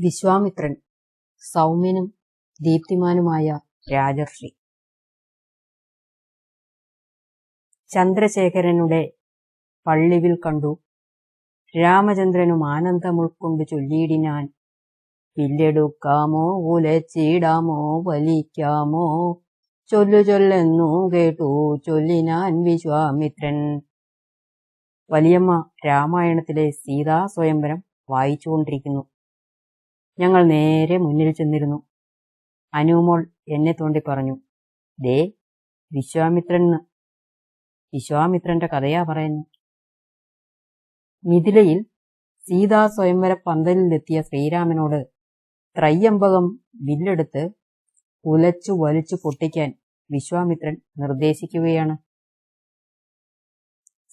വിശ്വാമിത്രൻ സൗമ്യനും ദീപ്തിമാനുമായ രാജർഷി. ചന്ദ്രശേഖരനുടെ പള്ളിവിൽ കണ്ടു. രാമചന്ദ്രനും ആനന്ദം ഉൾക്കൊണ്ട് ചൊല്ലിയിടിനാൻ. വില്ലെടുക്കാമോ ഉലച്ചിടാമോ വലിക്കാമോ? ചൊല്ലു ചൊല്ലെന്നു കേട്ടു ചൊല്ലിനാൻ വിശ്വാമിത്രൻ. വലിയമ്മ രാമായണത്തിലെ സീതാ സ്വയംവരം വായിച്ചുകൊണ്ടിരിക്കുന്നു. ഞങ്ങൾ നേരെ മുന്നിൽ ചെന്നിരുന്നു. അനുമോൾ എന്നെ തോണ്ടി പറഞ്ഞു ദേ വിശ്വാമിത്രൻ വിശ്വാമിത്രന്റെ കഥയാ പറയുന്നു. മിഥിലയിൽ സീതാ സ്വയംവര പന്തലിലെത്തിയ ശ്രീരാമനോട് ത്രയ്യമ്പകം വില്ലെടുത്ത് ഉലച്ചു വലിച്ചു പൊട്ടിക്കാൻ വിശ്വാമിത്രൻ നിർദ്ദേശിക്കുകയാണ്.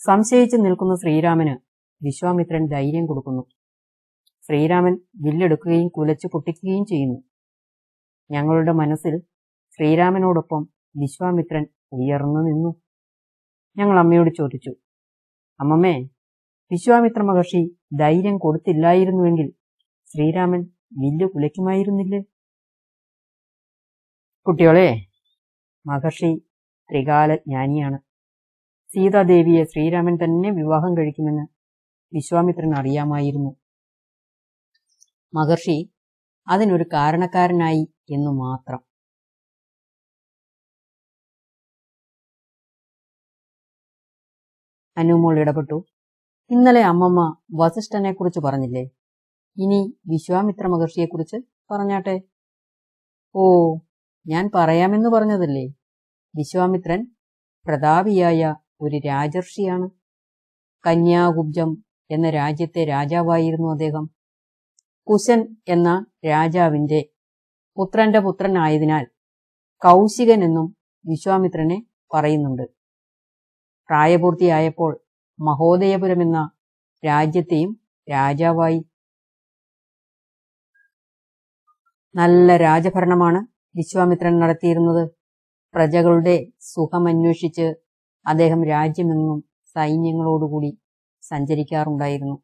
സംശയിച്ചു നിൽക്കുന്ന ശ്രീരാമന് വിശ്വാമിത്രൻ ധൈര്യം കൊടുക്കുന്നു. ശ്രീരാമൻ വില്ലെടുക്കുകയും കുലച്ചു പൊട്ടിക്കുകയും ചെയ്യുന്നു. ഞങ്ങളുടെ മനസ്സിൽ ശ്രീരാമനോടൊപ്പം വിശ്വാമിത്രൻ ഉയർന്നു നിന്നു. ഞങ്ങൾ അമ്മയോട് ചോദിച്ചു അമ്മമ്മേ വിശ്വാമിത്ര മഹർഷി ധൈര്യം കൊടുത്തില്ലായിരുന്നുവെങ്കിൽ ശ്രീരാമൻ വില്ല് കുലയ്ക്കുമായിരുന്നില്ലേ? കുട്ടികളെ മഹർഷി ത്രികാലജ്ഞാനിയാണ് സീതാദേവിയെ ശ്രീരാമൻ തന്നെ വിവാഹം കഴിക്കുമെന്ന് വിശ്വാമിത്രൻ അറിയാമായിരുന്നു. മഹർഷി അതിനൊരു കാരണക്കാരനായി എന്നു മാത്രം. അനുമോൾ ഇടപെട്ടു. ഇന്നലെ അമ്മമ്മ വസിഷ്ഠനെ കുറിച്ച് പറഞ്ഞില്ലേ? ഇനി വിശ്വാമിത്ര മഹർഷിയെക്കുറിച്ച് പറഞ്ഞാട്ടെ? ഓ ഞാൻ പറയാമെന്ന് പറഞ്ഞതല്ലേ? വിശ്വാമിത്രൻ പ്രതാപിയായ ഒരു രാജർഷിയാണ്. കന്യാകുബ്ജം എന്ന രാജ്യത്തെ രാജാവായിരുന്നു അദ്ദേഹം. കുശൻ എന്ന രാജാവിന്റെ പുത്രന്റെ പുത്രനായതിനാൽ കൗശികൻ എന്നും വിശ്വാമിത്രനെ പറയുന്നുണ്ട്. പ്രായപൂർത്തിയായപ്പോൾ മഹോദയപുരം എന്ന രാജ്യത്തെയും രാജാവായി. നല്ല രാജഭരണമാണ് വിശ്വാമിത്രൻ നടത്തിയിരുന്നത്. പ്രജകളുടെ സുഖമന്വേഷിച്ച് അദ്ദേഹം രാജ്യമെങ്ങും സൈന്യങ്ങളോടുകൂടി സഞ്ചരിക്കാറുണ്ടായിരുന്നു.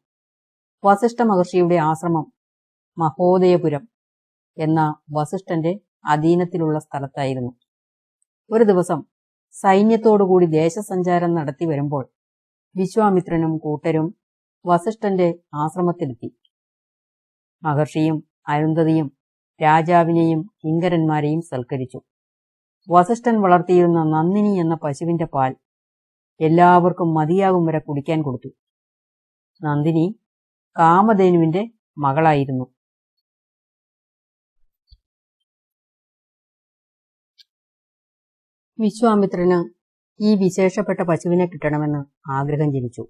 വസിഷ്ഠ മഹർഷിയുടെ ആശ്രമം മഹോദയപുരം എന്ന വസിഷ്ഠന്റെ അധീനത്തിലുള്ള സ്ഥലത്തായിരുന്നു. ഒരു ദിവസം സൈന്യത്തോടുകൂടി ദേശസഞ്ചാരം നടത്തി വരുമ്പോൾ വിശ്വാമിത്രനും കൂട്ടരും വസിഷ്ഠന്റെ ആശ്രമത്തിലെത്തി. മഹർഷിയും അരുന്ധതിയും രാജാവിനെയും കിങ്കരന്മാരെയും സൽക്കരിച്ചു. വസിഷ്ഠൻ വളർത്തിയിരുന്ന നന്ദിനി എന്ന പശുവിന്റെ പാൽ എല്ലാവർക്കും മതിയാകും വരെ കുടിക്കാൻ കൊടുത്തു. നന്ദിനി കാമധേനുവിന്റെ മകളായിരുന്നു. വിശ്വാമിത്രന് ഈ വിശേഷപ്പെട്ട പശുവിനെ കിട്ടണമെന്ന് ആഗ്രഹം ജനിച്ചു.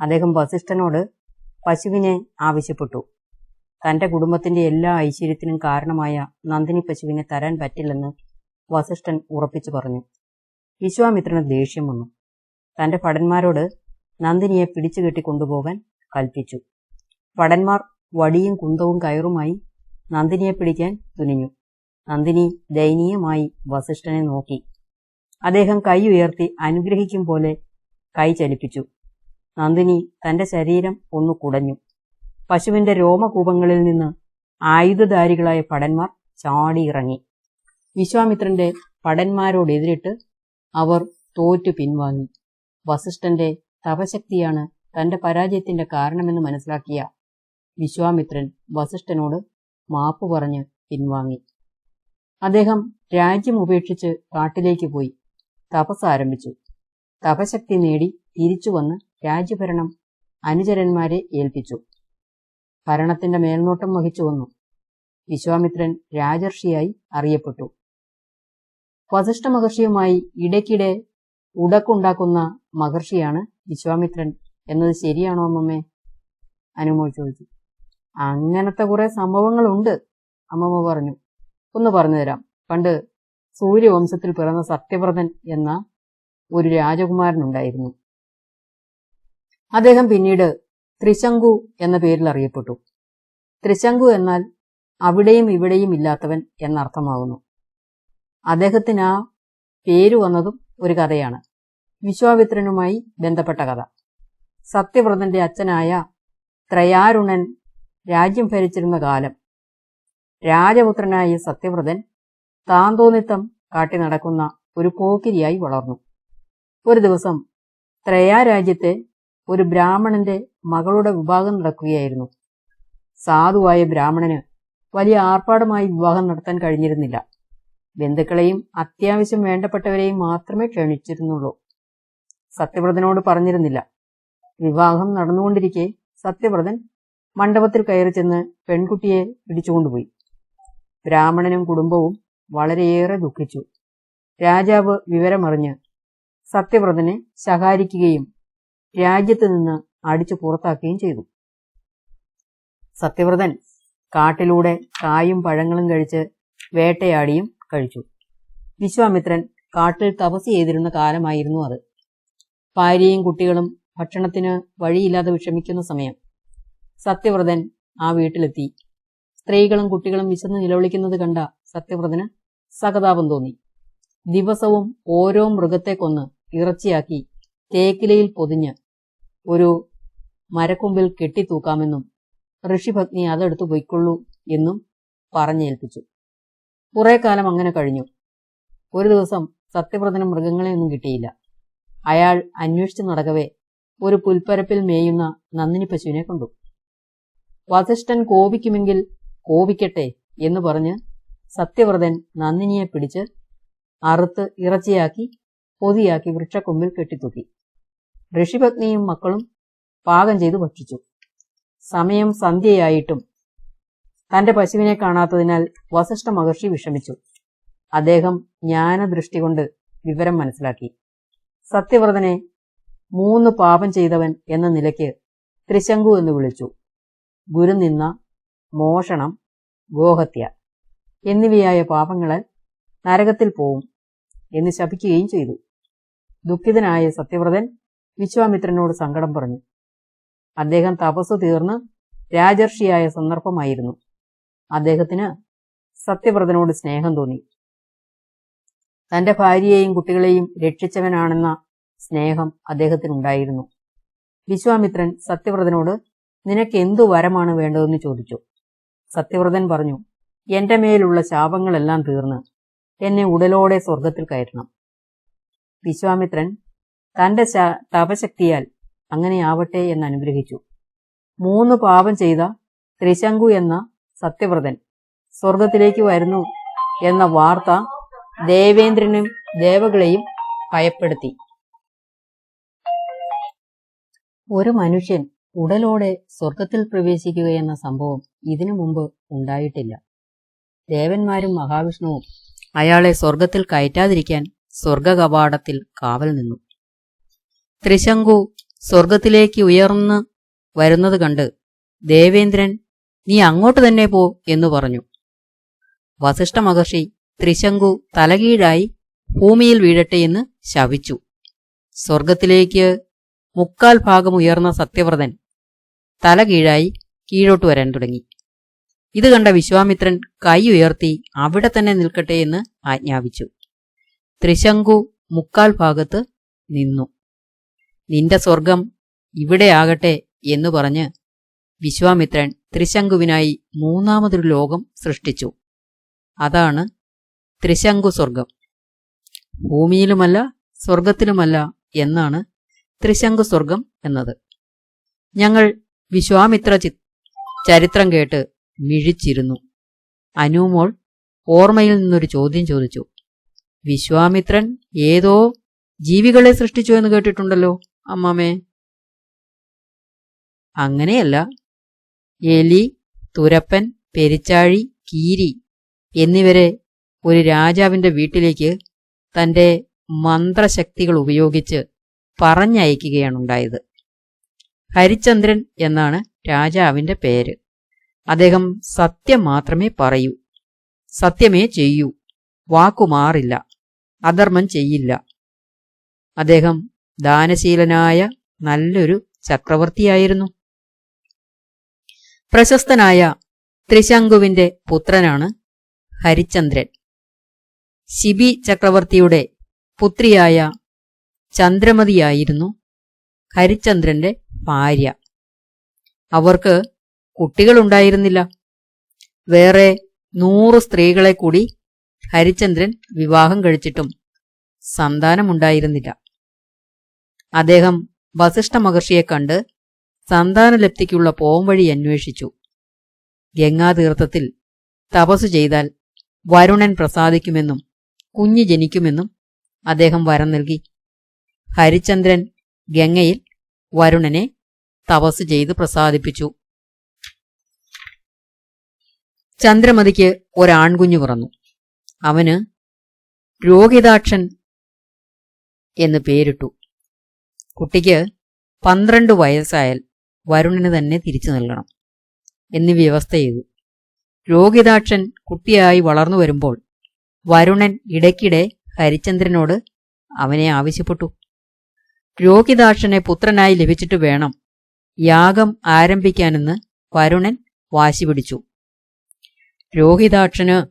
അദ്ദേഹം വസിഷ്ഠനോട് പശുവിനെ ആവശ്യപ്പെട്ടു. തന്റെ കുടുംബത്തിന്റെ എല്ലാ ഐശ്വര്യത്തിനും കാരണമായ നന്ദിനി പശുവിനെ തരാൻ പറ്റില്ലെന്ന് വസിഷ്ഠൻ ഉറപ്പിച്ചു പറഞ്ഞു. വിശ്വാമിത്രന് ദേഷ്യം വന്നു. തന്റെ ഭടന്മാരോട് നന്ദിനിയെ പിടിച്ചു കെട്ടി കൊണ്ടുപോകാൻ കൽപ്പിച്ചു. ഭടന്മാർ വടിയും കുന്തവും കയറുമായി നന്ദിനിയെ പിടിക്കാൻ തുനിഞ്ഞു. നന്ദിനി ദയനീയമായി വസിഷ്ഠനെ നോക്കി. അദ്ദേഹം കൈ ഉയർത്തി അനുഗ്രഹിക്കും പോലെ കൈ ചലിപ്പിച്ചു. നന്ദിനി തന്റെ ശരീരം ഒന്ന് കുടഞ്ഞു. പശുവിന്റെ രോമകൂപങ്ങളിൽ നിന്ന് ആയുധധാരികളായ പടന്മാർ ചാടിയിറങ്ങി. വിശ്വാമിത്രന്റെ ഭടന്മാരോടെതിരിട്ട് അവർ തോറ്റു പിൻവാങ്ങി. വസിഷ്ഠന്റെ തപശക്തിയാണ് തന്റെ പരാജയത്തിന്റെ കാരണമെന്ന് മനസ്സിലാക്കിയ വിശ്വാമിത്രൻ വസിഷ്ഠനോട് മാപ്പ് പറഞ്ഞ് പിൻവാങ്ങി. അദ്ദേഹം രാജ്യം ഉപേക്ഷിച്ച് കാട്ടിലേക്ക് പോയി. തപസ് ആരംഭിച്ചു തപശക്തി നേടി തിരിച്ചു വന്ന് രാജ്യഭരണം അനുചരന്മാരെ ഏൽപ്പിച്ചു. ഭരണത്തിന്റെ മേൽനോട്ടം വഹിച്ചു വന്നു. വിശ്വാമിത്രൻ രാജർഷിയായി അറിയപ്പെട്ടു. വസിഷ്ഠ മഹർഷിയുമായി ഇടയ്ക്കിടെ ഉടക്കുണ്ടാക്കുന്ന മഹർഷിയാണ് വിശ്വാമിത്രൻ എന്നത് ശരിയാണോ അമ്മമ്മേ? അനുമോൾ ചോദിച്ചു. അങ്ങനത്തെ കുറെ സംഭവങ്ങളുണ്ട് അമ്മമ്മ പറഞ്ഞു. ഒന്ന് പറഞ്ഞുതരാം പണ്ട് സൂര്യവംശത്തിൽ പിറന്ന സത്യവ്രതൻ എന്ന ഒരു രാജകുമാരനുണ്ടായിരുന്നു. അദ്ദേഹം പിന്നീട് ത്രിശങ്കു എന്ന പേരിൽ അറിയപ്പെട്ടു. ത്രിശങ്കു എന്നാൽ അവിടെയും ഇവിടെയും ഇല്ലാത്തവൻ എന്നർത്ഥമാകുന്നു അദ്ദേഹത്തിന് ആ പേര് വന്നതും ഒരു കഥയാണ്. വിശ്വാമിത്രനുമായി ബന്ധപ്പെട്ട കഥ. സത്യവ്രതന്റെ അച്ഛനായ ത്രയാരുണൻ രാജ്യം ഭരിച്ചിരുന്ന കാലം രാജപുത്രനായ സത്യവ്രതൻ താന്തോന്നിത്തം കാട്ടി നടക്കുന്ന ഒരു പോക്കിരിയായി വളർന്നു. ഒരു ദിവസം ത്രയാ രാജ്യത്തെ ഒരു ബ്രാഹ്മണന്റെ മകളുടെ വിവാഹം നടക്കുകയായിരുന്നു. സാധുവായ ബ്രാഹ്മണന് വലിയ ആർപ്പാടുമായി വിവാഹം നടത്താൻ കഴിഞ്ഞിരുന്നില്ല. ബന്ധുക്കളെയും അത്യാവശ്യം വേണ്ടപ്പെട്ടവരെയും മാത്രമേ ക്ഷണിച്ചിരുന്നുള്ളൂ. സത്യവ്രതനോട് പറഞ്ഞിരുന്നില്ല. വിവാഹം നടന്നുകൊണ്ടിരിക്കെ സത്യവ്രതൻ മണ്ഡപത്തിൽ കയറി ചെന്ന് പെൺകുട്ടിയെ പിടിച്ചുകൊണ്ടുപോയി. ബ്രാഹ്മണനും കുടുംബവും വളരെയേറെ ദുഃഖിച്ചു. രാജാവ് വിവരമറിഞ്ഞ് സത്യവ്രതനെ ശകാരിക്കുകയും രാജ്യത്ത് നിന്ന് അടിച്ചു പുറത്താക്കുകയും ചെയ്തു. സത്യവ്രതൻ കാട്ടിലൂടെ കായും പഴങ്ങളും കഴിച്ച് വേട്ടയാടിയും കഴിച്ചു. വിശ്വാമിത്രൻ കാട്ടിൽ തപസ് ചെയ്തിരുന്ന കാലമായിരുന്നു അത്. ഭാര്യയും കുട്ടികളും ഭക്ഷണത്തിന് വഴിയില്ലാതെ വിഷമിക്കുന്ന സമയം. സത്യവ്രതൻ ആ വീട്ടിലെത്തി. സ്ത്രീകളും കുട്ടികളും വിശന്ന് നിലവിളിക്കുന്നത് കണ്ട സത്യവ്രതന് സഹതാപം തോന്നി. ദിവസവും ഓരോ മൃഗത്തെ കൊന്ന് ഇറച്ചിയാക്കി തേക്കിലയിൽ പൊതിഞ്ഞ് ഒരു മരക്കൊമ്പിൽ കെട്ടിത്തൂക്കാമെന്നും ഋഷിഭഗ്നി അതെടുത്തു പൊയ്ക്കൊള്ളൂ എന്നും പറഞ്ഞേൽപ്പിച്ചു. കുറെ കാലം അങ്ങനെ കഴിഞ്ഞു. ഒരു ദിവസം സത്യവ്രതന് മൃഗങ്ങളെയൊന്നും കിട്ടിയില്ല. അയാൾ അന്വേഷിച്ചു നടക്കവേ ഒരു പുൽപ്പരപ്പിൽ മേയുന്ന നന്ദിനി പശുവിനെ കണ്ടു. വസിഷ്ഠൻ കോപിക്കുമെങ്കിൽ കോപിക്കട്ടെ എന്ന് പറഞ്ഞ് സത്യവ്രതൻ നന്ദിനിയെ പിടിച്ച് അറുത്ത് ഇറച്ചിയാക്കി പൊതിയാക്കി വൃക്ഷക്കൊമ്പിൽ കെട്ടിത്തൂക്കി. ഋഷിപത്നിയും മക്കളും പാകം ചെയ്തു ഭക്ഷിച്ചു. സമയം സന്ധ്യയായിട്ടും തന്റെ പശുവിനെ കാണാത്തതിനാൽ വസിഷ്ഠ മഹർഷി വിഷമിച്ചു. അദ്ദേഹം ജ്ഞാനദൃഷ്ടി കൊണ്ട് വിവരം മനസ്സിലാക്കി. സത്യവ്രതനെ മൂന്ന് പാപം ചെയ്തവൻ എന്ന നിലയ്ക്ക് ത്രിശങ്കു എന്ന് വിളിച്ചു. ഗുരുനിന്ന മോഷണം ഗോഹത്യ. എന്നിവയായ പാപങ്ങൾ നരകത്തിൽ പോവും എന്ന് ശപിക്കുകയും ചെയ്തു. ദുഃഖിതനായ സത്യവ്രതൻ വിശ്വാമിത്രനോട് സങ്കടം പറഞ്ഞു. അദ്ദേഹം തപസ് തീർന്ന് രാജർഷിയായ സന്ദർഭമായിരുന്നു. അദ്ദേഹത്തിന് സത്യവ്രതനോട് സ്നേഹം തോന്നി. തന്റെ ഭാര്യയെയും കുട്ടികളെയും രക്ഷിച്ചവനാണെന്ന സ്നേഹം അദ്ദേഹത്തിനുണ്ടായിരുന്നു. വിശ്വാമിത്രൻ സത്യവ്രതനോട് നിനക്ക് എന്തു വരമാണ് വേണ്ടതെന്ന് ചോദിച്ചു? സത്യവ്രതൻ പറഞ്ഞു എന്റെ മേലുള്ള ശാപങ്ങളെല്ലാം തീർന്ന് എന്നെ ഉടലോടെ സ്വർഗത്തിൽ കയറ്റണം. വിശ്വാമിത്രൻ തന്റെ തപശക്തിയാൽ അങ്ങനെ ആവട്ടെ എന്ന് അനുഗ്രഹിച്ചു. മൂന്ന് പാപം ചെയ്ത ത്രിശങ്കു എന്ന സത്യവ്രതൻ സ്വർഗത്തിലേക്ക് വരുന്നു എന്ന വാർത്ത ദേവേന്ദ്രനും ദേവകളെയും ഭയപ്പെടുത്തി. ഒരു മനുഷ്യൻ ഉടലോടെ സ്വർഗത്തിൽ പ്രവേശിക്കുകയെന്ന സംഭവം ഇതിനു മുമ്പ് ഉണ്ടായിട്ടില്ല. ദേവന്മാരും മഹാവിഷ്ണുവും അയാളെ സ്വർഗത്തിൽ കയറ്റാതിരിക്കാൻ സ്വർഗകവാടത്തിൽ കാവൽ നിന്നു. ത്രിശങ്കു സ്വർഗത്തിലേക്ക് ഉയർന്ന് വരുന്നത് കണ്ട് ദേവേന്ദ്രൻ നീ അങ്ങോട്ട് തന്നെ പോ എന്നു പറഞ്ഞു. വസിഷ്ഠ മഹർഷി ത്രിശങ്കു തലകീഴായി ഭൂമിയിൽ വീഴട്ടെ എന്ന് ശവിച്ചു സ്വർഗത്തിലേക്ക് മുക്കാൽ ഭാഗം ഉയർന്ന സത്യവ്രതൻ തലകീഴായി കീഴോട്ട് വരാൻ തുടങ്ങി. ഇത് കണ്ട വിശ്വാമിത്രൻ കൈ ഉയർത്തി അവിടെ തന്നെ നിൽക്കട്ടെ എന്ന് ആജ്ഞാപിച്ചു. ത്രിശങ്കു മുക്കാൽ ഭാഗത്ത് നിന്നു. നിന്റെ സ്വർഗം ഇവിടെ ആകട്ടെ എന്നു പറഞ്ഞ് വിശ്വാമിത്രൻ ത്രിശങ്കുവിനായി മൂന്നാമതൊരു ലോകം സൃഷ്ടിച്ചു. അതാണ് ത്രിശങ്കു സ്വർഗം. ഭൂമിയിലുമല്ല സ്വർഗത്തിലുമല്ല എന്നാണ് ത്രിശങ്കു സ്വർഗം എന്നത്. ഞങ്ങൾ വിശ്വാമിത്ര ചരിത്രം കേട്ട് മിഴിച്ചിരുന്നു. അനുമോൾ ഓർമ്മയിൽ നിന്നൊരു ചോദ്യം ചോദിച്ചു. വിശ്വാമിത്രൻ ഏതോ ജീവികളെ സൃഷ്ടിച്ചു എന്ന് കേട്ടിട്ടുണ്ടല്ലോ അമ്മാമേ. അങ്ങനെയല്ല. എലി തുരപ്പൻ പെരിച്ചാഴി കീരി എന്നിവരെ ഒരു രാജാവിന്റെ വീട്ടിലേക്ക് തന്റെ മന്ത്രശക്തികൾ ഉപയോഗിച്ച് പറഞ്ഞയക്കുകയാണുണ്ടായത്. ഹരിചന്ദ്രൻ എന്നാണ് രാജാവിന്റെ പേര്. അദ്ദേഹം സത്യം മാത്രമേ പറയൂ. സത്യമേ ചെയ്യൂ. വാക്കുമാറില്ല. അധർമ്മം ചെയ്യില്ല. അദ്ദേഹം ദാനശീലനായ നല്ലൊരു ചക്രവർത്തിയായിരുന്നു. പ്രശസ്തനായ ത്രിശങ്കുവിന്റെ പുത്രനാണ് ഹരിചന്ദ്രൻ. ശിബി ചക്രവർത്തിയുടെ പുത്രിയായ ചന്ദ്രമതിയായിരുന്നു ഹരിചന്ദ്രന്റെ ഭാര്യ. അവർക്ക് കുട്ടികളുണ്ടായിരുന്നില്ല. വേറെ നൂറ് സ്ത്രീകളെ കൂടി ഹരിചന്ദ്രൻ വിവാഹം കഴിച്ചിട്ടും സന്താനമുണ്ടായിരുന്നില്ല. അദ്ദേഹം വസിഷ്ഠ മഹർഷിയെ കണ്ട് സന്താനലബ്ധിക്കുള്ള പോംവഴി അന്വേഷിച്ചു. ഗംഗാതീർത്ഥത്തിൽ തപസ് ചെയ്താൽ വരുണൻ പ്രസാദിക്കുമെന്നും കുഞ്ഞ് ജനിക്കുമെന്നും അദ്ദേഹം വരം നൽകി. ഹരിചന്ദ്രൻ ഗംഗയിൽ വരുണനെ തപസ് ചെയ്ത് പ്രസാദിപ്പിച്ചു. ചന്ദ്രമതിക്ക് ഒരാൺകുഞ്ഞു പിറന്നു. അവന് രോഹിതാക്ഷൻ എന്ന് പേരിട്ടു. കുട്ടിക്ക് പന്ത്രണ്ട് വയസ്സായാൽ വരുണിന് തന്നെ തിരിച്ചു നൽകണം എന്ന് വ്യവസ്ഥ ചെയ്തു. രോഹിതാക്ഷൻ കുട്ടിയായി വളർന്നു വരുമ്പോൾ വരുണൻ ഇടയ്ക്കിടെ ഹരിചന്ദ്രനോട് അവനെ ആവശ്യപ്പെട്ടു. രോഹിതാക്ഷനെ പുത്രനായി ലഭിച്ചിട്ട് വേണം യാഗം ആരംഭിക്കാനെന്ന് വരുണൻ വാശി പിടിച്ചു. രോഹിതാക്ഷന്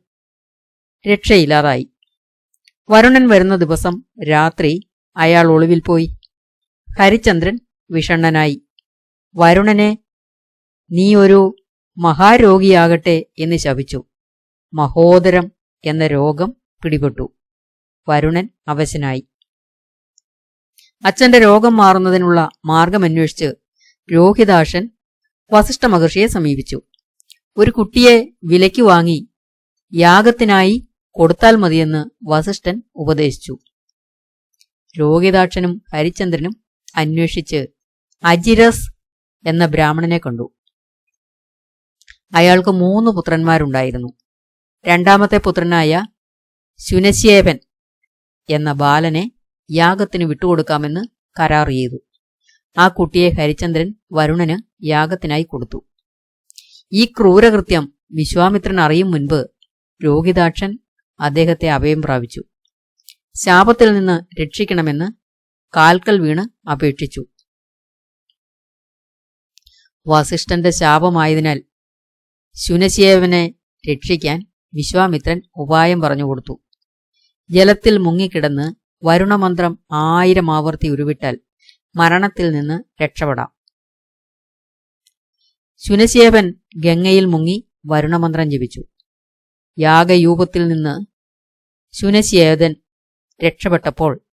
രക്ഷയില്ലാതായി. വരുണൻ വരുന്ന ദിവസം രാത്രി അയാൾ ഒളിവിൽ പോയി. ഹരിചന്ദ്രൻ വിഷണ്ണനായി. വരുണനെ നീ ഒരു മഹാരോഗിയാകട്ടെ എന്ന് ശപിച്ചു. മഹോദരം എന്ന രോഗം പിടിപെട്ടു. വരുണൻ അവശനായി. അച്ഛന്റെ രോഗം മാറുന്നതിനുള്ള മാർഗമന്വേഷിച്ച് രോഹിതാക്ഷൻ വസിഷ്ഠ മഹർഷിയെ സമീപിച്ചു. ഒരു കുട്ടിയെ വിലയ്ക്ക് വാങ്ങി യാഗത്തിനായി കൊടുത്താൽ മതിയെന്ന് വസിഷ്ഠൻ ഉപദേശിച്ചു. രോഹിതാക്ഷനും ഹരിചന്ദ്രനും അന്വേഷിച്ച് അജിരസ് എന്ന ബ്രാഹ്മണനെ കണ്ടു. അയാൾക്ക് മൂന്ന് പുത്രന്മാരുണ്ടായിരുന്നു. രണ്ടാമത്തെ പുത്രനായ ശുനശേപൻ എന്ന ബാലനെ യാഗത്തിന് വിട്ടുകൊടുക്കാമെന്ന് കരാർ ചെയ്തു. ആ കുട്ടിയെ ഹരിചന്ദ്രൻ വരുണന് യാഗത്തിനായി കൊടുത്തു. ഈ ക്രൂരകൃത്യം വിശ്വാമിത്രൻ അറിയും മുൻപ് രോഹിതാക്ഷൻ അദ്ദേഹത്തെ അഭയം പ്രാപിച്ചു. ശാപത്തിൽ നിന്ന് രക്ഷിക്കണമെന്ന് കാൽക്കൽ വീണ് അപേക്ഷിച്ചു. വസിഷ്ഠന്റെ ശാപമായതിനാൽ ശുനശേവനെ രക്ഷിക്കാൻ വിശ്വാമിത്രൻ ഉപായം പറഞ്ഞുകൊടുത്തു ജലത്തിൽ മുങ്ങിക്കിടന്ന് വരുണമന്ത്രം ആയിരം ആവർത്തി ഉരുവിട്ടാൽ മരണത്തിൽ നിന്ന് രക്ഷപ്പെടാം. ശുനശേവൻ ഗംഗയിൽ മുങ്ങി വരുണമന്ത്രം ജപിച്ചു. യാഗയൂപത്തിൽ നിന്ന് ശുനശേതൻ രക്ഷപ്പെട്ടപ്പോൾ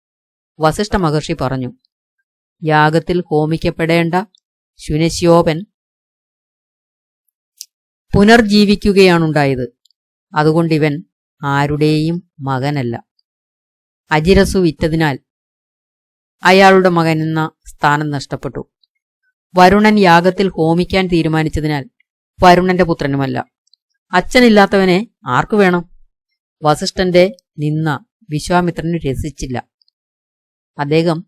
വസിഷ്ഠ മഹർഷി പറഞ്ഞു യാഗത്തിൽ ഹോമിക്കപ്പെടേണ്ട ശുനശ്യോപൻ പുനർജീവിക്കുകയാണുണ്ടായത്. അതുകൊണ്ടിവൻ ആരുടെയും മകനല്ല. അജിരസു വിറ്റതിനാൽ അയാളുടെ മകനെന്ന സ്ഥാനം നഷ്ടപ്പെട്ടു. വരുണൻ യാഗത്തിൽ ഹോമിക്കാൻ തീരുമാനിച്ചതിനാൽ വരുണന്റെ പുത്രനുമല്ല. അച്ഛനില്ലാത്തവനെ ആർക്കു വേണം? വസിഷ്ഠന്റെ നിന്ന വിശ്വാമിത്രന് രസിച്ചില്ല. അദ്ദേഹം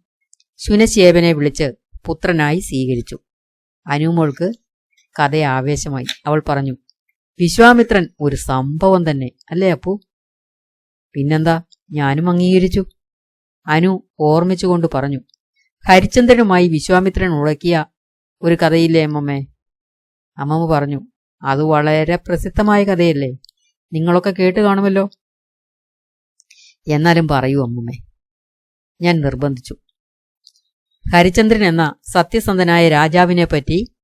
ശുനശേവനെ വിളിച്ച് പുത്രനായി സ്വീകരിച്ചു. അനുമോൾക്ക് കഥ ആവേശമായി. അവൾ പറഞ്ഞു വിശ്വാമിത്രൻ ഒരു സംഭവം തന്നെ അല്ലേ അപ്പു? പിന്നെന്താ? ഞാനും അംഗീകരിച്ചു. അനു ഓർമ്മിച്ചുകൊണ്ട് പറഞ്ഞു ഹരിചന്ദ്രനുമായി വിശ്വാമിത്രൻ ഉളക്കിയ ഒരു കഥയില്ലേ അമ്മമ്മേ? അമ്മമ്മ പറഞ്ഞു അത് വളരെ പ്രസിദ്ധമായ കഥയല്ലേ. നിങ്ങളൊക്കെ കേട്ട് കാണുമല്ലോ. എന്നാലും പറയൂ അമ്മമ്മേ. ഞാൻ നിർബന്ധിച്ചു. ഹരിചന്ദ്രൻ എന്ന സത്യസന്ധനായ രാജാവിനെ പറ്റി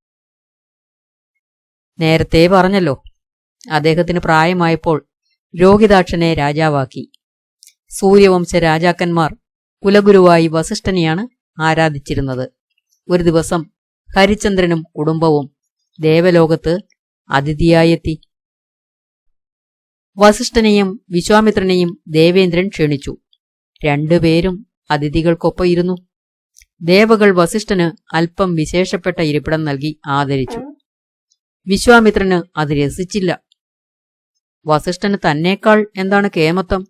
നേരത്തെ പറഞ്ഞല്ലോ. അദ്ദേഹത്തിന് പ്രായമായപ്പോൾ രോഹിതാക്ഷനെ രാജാവാക്കി. സൂര്യവംശ രാജാക്കന്മാർ കുലഗുരുവായി വസിഷ്ഠനെയാണ് ആരാധിച്ചിരുന്നത്. ഒരു ദിവസം ഹരിചന്ദ്രനും കുടുംബവും ദേവലോകത്ത് അതിഥിയായെത്തി. വസിഷ്ഠനെയും വിശ്വാമിത്രനെയും ദേവേന്ദ്രൻ ക്ഷണിച്ചു. രണ്ടുപേരും അതിഥികൾക്കൊപ്പം ഇരുന്നു. ദേവകൾ വസിഷ്ഠന് അല്പം വിശേഷപ്പെട്ട ഇരിപ്പിടം നൽകി ആദരിച്ചു. വിശ്വാമിത്രന് അത് രസിച്ചില്ല. വസിഷ്ഠന് തന്നേക്കാൾ എന്താണ് കേമത്വം?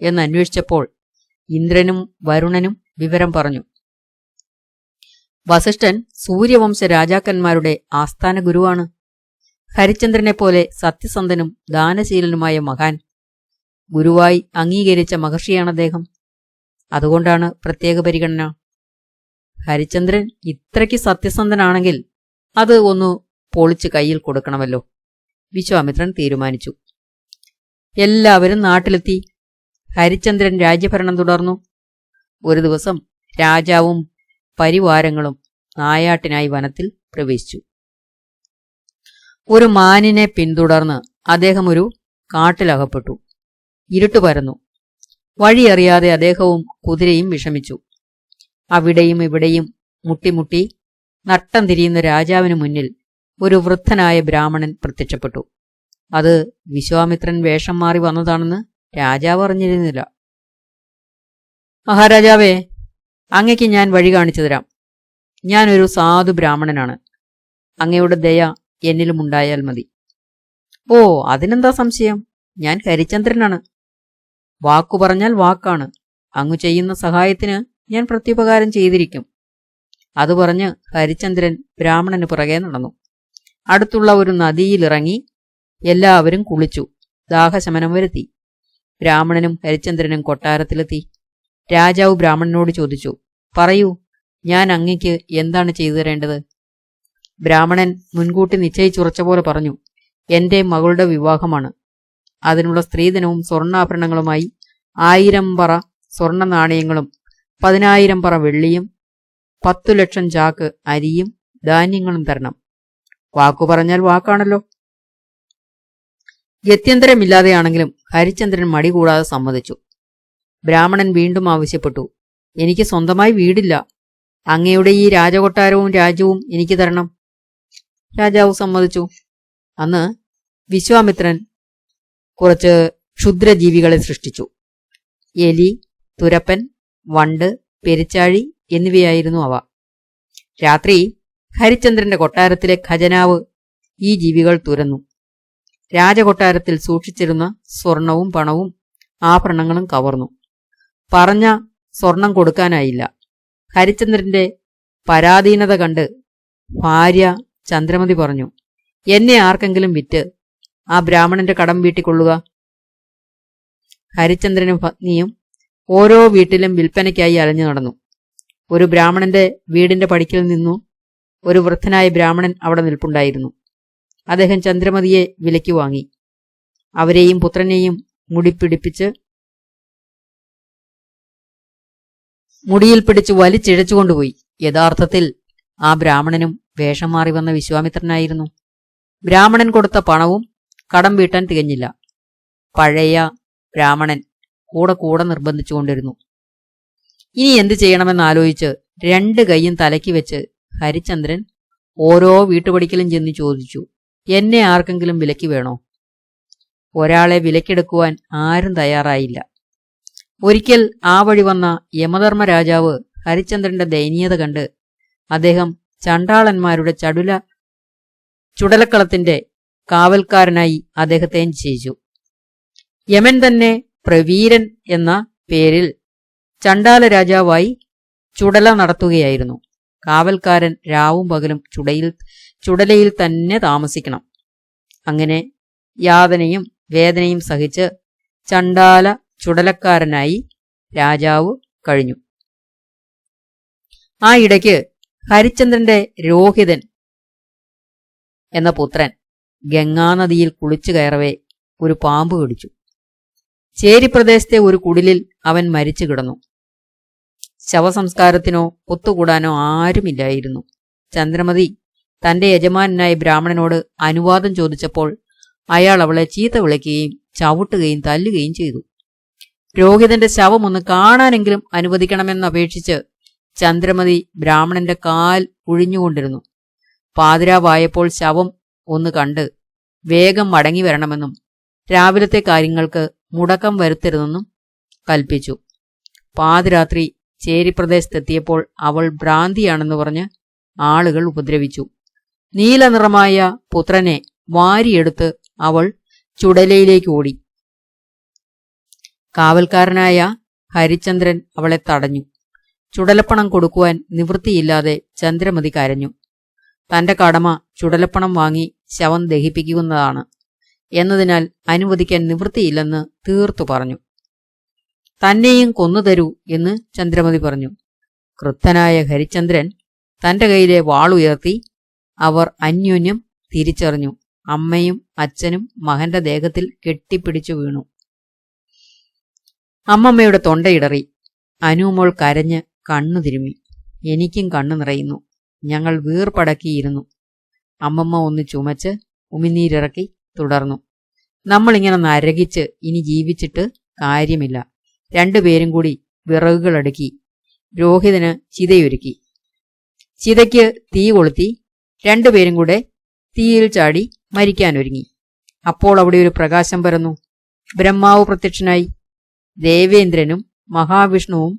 എന്ന് അന്വേഷിച്ചപ്പോൾ ഇന്ദ്രനും വരുണനും വിവരം പറഞ്ഞു. വസിഷ്ഠൻ സൂര്യവംശ രാജാക്കന്മാരുടെ ആസ്ഥാന ഗുരുവാണ്. ഹരിചന്ദ്രനെപ്പോലെ സത്യസന്ധനും ദാനശീലനുമായ മഹാൻ. ഗുരുവായി അംഗീകരിച്ച മഹർഷിയാണ് അദ്ദേഹം. അതുകൊണ്ടാണ് പ്രത്യേക പരിഗണന. ഹരിചന്ദ്രൻ ഇത്രയ്ക്ക് സത്യസന്ധനാണെങ്കിൽ അത് ഒന്ന് പൊളിച്ച് കയ്യിൽ കൊടുക്കണമല്ലോ. വിശ്വാമിത്രൻ തീരുമാനിച്ചു. എല്ലാവരും നാട്ടിലെത്തി. ഹരിചന്ദ്രൻ രാജ്യഭരണം തുടർന്നു. ഒരു ദിവസം രാജാവും പരിവാരങ്ങളും നായാട്ടിനായി വനത്തിൽ പ്രവേശിച്ചു. ഒരു മാനിനെ പിന്തുടർന്ന് അദ്ദേഹം ഒരു കാട്ടിലകപ്പെട്ടു ഇരുട്ട് പരന്നു. വഴിയറിയാതെ അദ്ദേഹവും കുതിരയും വിഷമിച്ചു. അവിടെയും ഇവിടെയും മുട്ടിമുട്ടി നട്ടം തിരിയുന്ന രാജാവിനു മുന്നിൽ ഒരു വൃദ്ധനായ ബ്രാഹ്മണൻ പ്രത്യക്ഷപ്പെട്ടു. അത് വിശ്വാമിത്രൻ വേഷം മാറി വന്നതാണെന്ന് രാജാവ് അറിഞ്ഞിരുന്നില്ല. മഹാരാജാവേ അങ്ങയ്ക്ക് ഞാൻ വഴി കാണിച്ചു തരാം. ഞാനൊരു സാധു ബ്രാഹ്മണനാണ്. അങ്ങയുടെ ദയ എന്നിലും ഉണ്ടായാൽ മതി. ഓ അതിനെന്താ സംശയം? ഞാൻ ഹരിചന്ദ്രനാണ്. വാക്കു പറഞ്ഞാൽ വാക്കാണ്. അങ്ങ് ചെയ്യുന്ന സഹായത്തിന് ഞാൻ പ്രത്യുപകാരം ചെയ്തിരിക്കും. അത് പറഞ്ഞ് ഹരിചന്ദ്രൻ ബ്രാഹ്മണന് പുറകെ നടന്നു. അടുത്തുള്ള ഒരു നദിയിലിറങ്ങി എല്ലാവരും കുളിച്ചു. ദാഹശമനം വരുത്തി. ബ്രാഹ്മണനും ഹരിചന്ദ്രനും കൊട്ടാരത്തിലെത്തി. രാജാവ് ബ്രാഹ്മണനോട് ചോദിച്ചു പറയൂ ഞാൻ അങ്ങയ്ക്ക് എന്താണ് ചെയ്തു തരേണ്ടത്? ബ്രാഹ്മണൻ മുൻകൂട്ടി നിശ്ചയിച്ചുറച്ച പോലെ പറഞ്ഞു എന്റെ മകളുടെ വിവാഹമാണ്. അതിനുള്ള സ്ത്രീധനവും സ്വർണാഭരണങ്ങളുമായി ആയിരം പറ സ്വർണ നാണയങ്ങളും പതിനായിരം പറ വെള്ളിയും പത്തു ലക്ഷം ചാക്ക് അരിയും ധാന്യങ്ങളും തരണം. വാക്കു പറഞ്ഞാൽ വാക്കാണല്ലോ. ഗത്യന്തരമില്ലാതെയാണെങ്കിലും ഹരിചന്ദ്രൻ മടി കൂടാതെ സമ്മതിച്ചു. ബ്രാഹ്മണൻ വീണ്ടും ആവശ്യപ്പെട്ടു എനിക്ക് സ്വന്തമായി വീടില്ല. അങ്ങയുടെ ഈ രാജകൊട്ടാരവും രാജ്യവും എനിക്ക് തരണം. രാജാവ് സമ്മതിച്ചു. അന്ന് വിശ്വാമിത്രൻ കുറച്ച് ക്ഷുദ്രജീവികളെ സൃഷ്ടിച്ചു. എലി തുരപ്പൻ വണ്ട് പെരിച്ചാഴി എന്നിവയായിരുന്നു അവ. രാത്രി ഹരിചന്ദ്രന്റെ കൊട്ടാരത്തിലെ ഖജനാവ് ഈ ജീവികൾ തുരന്നു. രാജകൊട്ടാരത്തിൽ സൂക്ഷിച്ചിരുന്ന സ്വർണവും പണവും ആഭരണങ്ങളും കവർന്നു. പറഞ്ഞ സ്വർണം കൊടുക്കാനായില്ല. ഹരിചന്ദ്രന്റെ പരാധീനത കണ്ട് ഭാര്യ ചന്ദ്രമതി പറഞ്ഞു എന്നെ ആർക്കെങ്കിലും വിറ്റ് ആ ബ്രാഹ്മണന്റെ കടം വീട്ടിക്കൊള്ളുക. ഹരിചന്ദ്രനും പത്നിയും ഓരോ വീട്ടിലും വിൽപ്പനയ്ക്കായി അലഞ്ഞു നടന്നു. ഒരു ബ്രാഹ്മണന്റെ വീടിന്റെ പടിക്കൽ നിന്നു ഒരു വൃദ്ധനായ ബ്രാഹ്മണൻ അവിടെ നിൽപ്പുണ്ടായിരുന്നു. അദ്ദേഹം ചന്ദ്രമതിയെ വിലയ്ക്ക് വാങ്ങി. അവരെയും പുത്രനെയും മുടിപ്പിടിപ്പിച്ച് മുടിയിൽ പിടിച്ച് വലിച്ചിഴച്ചുകൊണ്ടുപോയി യഥാർത്ഥത്തിൽ ആ ബ്രാഹ്മണനും വേഷം മാറി വന്ന വിശ്വാമിത്രനായിരുന്നു. ബ്രാഹ്മണൻ കൊടുത്ത പണവും കടം വീട്ടാൻ തികഞ്ഞില്ല. പഴയ ബ്രാഹ്മണൻ കൂടെ കൂടെ നിർബന്ധിച്ചുകൊണ്ടിരുന്നു. ഇനി എന്തു ചെയ്യണമെന്ന് ആലോചിച്ച് രണ്ട് കൈയും തലയ്ക്ക് വെച്ച് ഹരിചന്ദ്രൻ ഓരോ വീട്ടുപടിക്കലും ചെന്ന് ചോദിച്ചു എന്നെ ആർക്കെങ്കിലും വിലക്ക് വേണോ? ഒരാളെ വിലക്കെടുക്കുവാൻ ആരും തയ്യാറായില്ല. ഒരിക്കൽ ആ വഴി വന്ന യമധർമ്മ രാജാവ് ഹരിചന്ദ്രന്റെ ദയനീയത കണ്ട് അദ്ദേഹം ചണ്ടാളന്മാരുടെ ചടുല ചുടലക്കളത്തിന്റെ കാവൽക്കാരനായി അദ്ദേഹത്തെ നിശ്ചയിച്ചു. യമൻ തന്നെ പ്രവീരൻ എന്ന പേരിൽ ചണ്ടാല രാജാവായി ചുടല നടത്തുകയായിരുന്നു. കാവൽക്കാരൻ രാവും പകലും ചുടയിൽ ചുടലയിൽ തന്നെ താമസിക്കണം. അങ്ങനെ യാതനയും വേദനയും സഹിച്ച് ചണ്ടാല ചുടലക്കാരനായി രാജാവ് കഴിഞ്ഞു. ആ ഇടയ്ക്ക് ഹരിചന്ദ്രന്റെ രോഹിതൻ എന്ന പുത്രൻ ഗംഗാനദിയിൽ കുളിച്ചു കയറവേ ഒരു പാമ്പ് കടിച്ചു ചേരി പ്രദേശത്തെ ഒരു കുടിലിൽ അവൻ മരിച്ചു കിടന്നു. ശവസംസ്കാരത്തിനോ ഒത്തുകൂടാനോ ആരുമില്ലായിരുന്നു. ചന്ദ്രമതി തന്റെ യജമാനായ ബ്രാഹ്മണനോട് അനുവാദം ചോദിച്ചപ്പോൾ അയാൾ അവളെ ചീത്ത വിളിക്കുകയും ചവിട്ടുകയും തല്ലുകയും ചെയ്തു. രോഹിതന്റെ ഒന്ന് കാണാനെങ്കിലും അനുവദിക്കണമെന്ന് അപേക്ഷിച്ച് ചന്ദ്രമതി ബ്രാഹ്മണന്റെ കാൽ ഒഴിഞ്ഞുകൊണ്ടിരുന്നു പാതിരാവായപ്പോൾ ശവം ഒന്ന് കണ്ട് വേഗം മടങ്ങി വരണമെന്നും രാവിലത്തെ കാര്യങ്ങൾക്ക് മുടക്കം വരുത്തരുതെന്നും കൽപ്പിച്ചു. പാതിരാത്രി ചേരിപ്രദേശത്തെത്തിയപ്പോൾ അവൾ ഭ്രാന്തിയാണെന്ന് പറഞ്ഞ് ആളുകൾ ഉപദ്രവിച്ചു. നീലനിറമായ പുത്രനെ വാരിയെടുത്ത് അവൾ ചുടലയിലേക്ക് ഓടി. കാവൽക്കാരനായ ഹരിചന്ദ്രൻ അവളെ തടഞ്ഞു. ചുടലപ്പണം കൊടുക്കുവാൻ നിവൃത്തിയില്ലാതെ ചന്ദ്രമതി കരഞ്ഞു. തന്റെ കടമ ചുടലപ്പണം വാങ്ങി ശവം ദഹിപ്പിക്കുന്നതാണ് എന്നതിനാൽ അനുവദിക്കാൻ നിവൃത്തിയില്ലെന്ന് തീർത്തു പറഞ്ഞു. തന്നെയും കൊന്നു തരൂ എന്ന് ചന്ദ്രമതി പറഞ്ഞു. ക്രുദ്ധനായ ഹരിചന്ദ്രൻ തന്റെ കയ്യിലെ വാളുയർത്തി അവർ അന്യോന്യം തിരിച്ചറിഞ്ഞു. അമ്മയും അച്ഛനും മകന്റെ ദേഹത്തിൽ കെട്ടിപ്പിടിച്ചു വീണു. അമ്മമ്മയുടെ തൊണ്ടയിടറി അനുമോൾ കരഞ്ഞ് കണ്ണു തിരുമ്മി എനിക്കും കണ്ണു നിറയുന്നു. ഞങ്ങൾ വീർപ്പടക്കിയിരുന്നു. അമ്മമ്മ ഒന്ന് ചുമച്ച് ഉമിനീരിറക്കി തുടർന്നു. നമ്മളിങ്ങനെ നരകിച്ച് ഇനി ജീവിച്ചിട്ട് കാര്യമില്ല. രണ്ടുപേരും കൂടി വിറകുകളടുക്കി. രോഹിതന് ചിതയൊരുക്കി. ചിതയ്ക്ക് തീ കൊളുത്തി. രണ്ടുപേരും കൂടെ തീയിൽ ചാടി മരിക്കാനൊരുങ്ങി. അപ്പോൾ അവിടെ ഒരു പ്രകാശം പരന്നു. ബ്രഹ്മാവ് പ്രത്യക്ഷനായി. ദേവേന്ദ്രനും മഹാവിഷ്ണുവും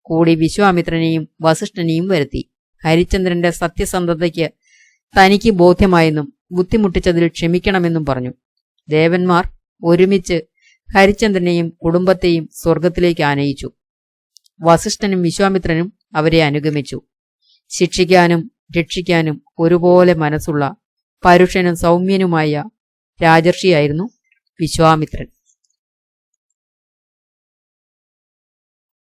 കൂടി വിശ്വാമിത്രനെയും വസിഷ്ഠനെയും വരുത്തി. ഹരിചന്ദ്രന്റെ സത്യസന്ധതയ്ക്ക് തനിക്ക് ബോധ്യമായെന്നും ബുദ്ധിമുട്ടിച്ചതിൽ ക്ഷമിക്കണമെന്നും പറഞ്ഞു. ദേവന്മാർ ഒരുമിച്ച് ഹരിചന്ദ്രനെയും കുടുംബത്തെയും സ്വർഗത്തിലേക്ക് ആനയിച്ചു. വസിഷ്ഠനും വിശ്വാമിത്രനും അവരെ അനുഗമിച്ചു. ശിക്ഷിക്കാനും രക്ഷിക്കാനും ഒരുപോലെ മനസ്സുള്ള പരുഷനും സൗമ്യനുമായ രാജർഷിയായിരുന്നു വിശ്വാമിത്രൻ.